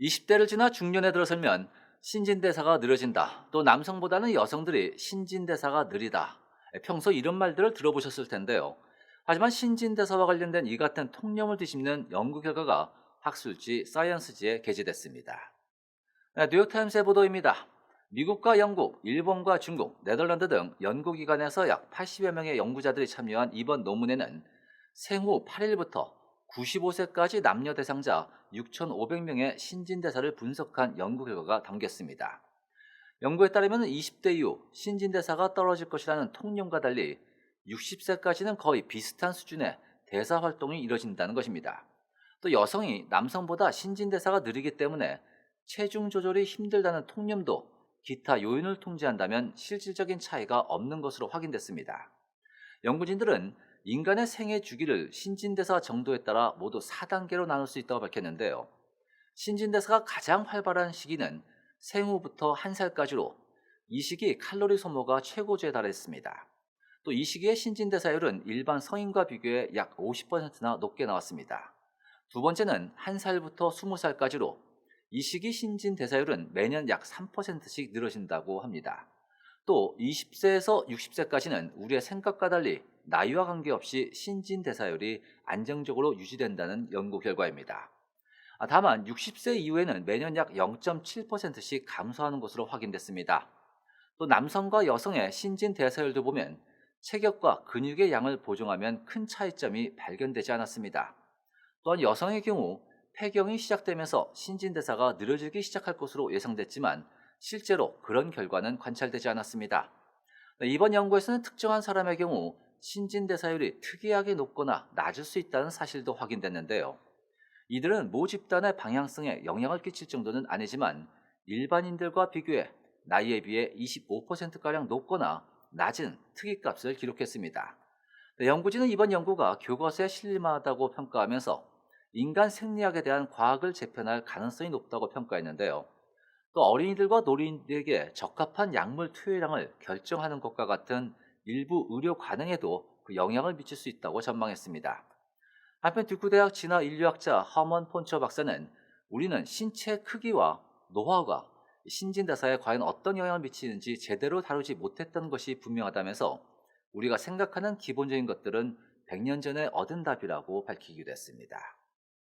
20대를 지나 중년에 들어서면 신진대사가 느려진다. 또 남성보다는 여성들이 신진대사가 느리다. 평소 이런 말들을 들어보셨을 텐데요. 하지만 신진대사와 관련된 이 같은 통념을 뒤집는 연구 결과가 학술지 사이언스지에 게재됐습니다. 네, 뉴욕타임스의 보도입니다. 미국과 영국, 일본과 중국, 네덜란드 등 연구기관에서 약 80여 명의 연구자들이 참여한 이번 논문에는 생후 8일부터 95세까지 남녀 대상자 6,500명의 신진대사를 분석한 연구 결과가 담겼습니다. 연구에 따르면 20대 이후 신진대사가 떨어질 것이라는 통념과 달리 60세까지는 거의 비슷한 수준의 대사 활동이 이뤄진다는 것입니다. 또 여성이 남성보다 신진대사가 느리기 때문에 체중 조절이 힘들다는 통념도 기타 요인을 통제한다면 실질적인 차이가 없는 것으로 확인됐습니다. 연구진들은 인간의 생애 주기를 신진대사 정도에 따라 모두 4단계로 나눌 수 있다고 밝혔는데요. 신진대사가 가장 활발한 시기는 생후부터 1살까지로 이 시기 칼로리 소모가 최고조에 달했습니다. 또 이 시기의 신진대사율은 일반 성인과 비교해 약 50%나 높게 나왔습니다. 두 번째는 1살부터 20살까지로 이 시기 신진대사율은 매년 약 3%씩 늘어진다고 합니다. 또 20세에서 60세까지는 우리의 생각과 달리 나이와 관계없이 신진대사율이 안정적으로 유지된다는 연구 결과입니다. 아, 다만 60세 이후에는 매년 약 0.7%씩 감소하는 것으로 확인됐습니다. 또 남성과 여성의 신진대사율도 보면 체격과 근육의 양을 보정하면 큰 차이점이 발견되지 않았습니다. 또한 여성의 경우 폐경이 시작되면서 신진대사가 느려지기 시작할 것으로 예상됐지만 실제로 그런 결과는 관찰되지 않았습니다. 네, 이번 연구에서는 특정한 사람의 경우 신진대사율이 특이하게 높거나 낮을 수 있다는 사실도 확인됐는데요. 이들은 모 집단의 방향성에 영향을 끼칠 정도는 아니지만 일반인들과 비교해 나이에 비해 25%가량 높거나 낮은 특이값을 기록했습니다. 네, 연구진은 이번 연구가 교과서에 신림하다고 평가하면서 인간 생리학에 대한 과학을 재편할 가능성이 높다고 평가했는데요. 또 어린이들과 노인들에게 적합한 약물 투여량을 결정하는 것과 같은 일부 의료 관행에도 그 영향을 미칠 수 있다고 전망했습니다. 한편 듀크대학 진화 인류학자 허먼 폰처 박사는 우리는 신체 크기와 노화가 신진대사에 과연 어떤 영향을 미치는지 제대로 다루지 못했던 것이 분명하다면서 우리가 생각하는 기본적인 것들은 100년 전에 얻은 답이라고 밝히기도 했습니다.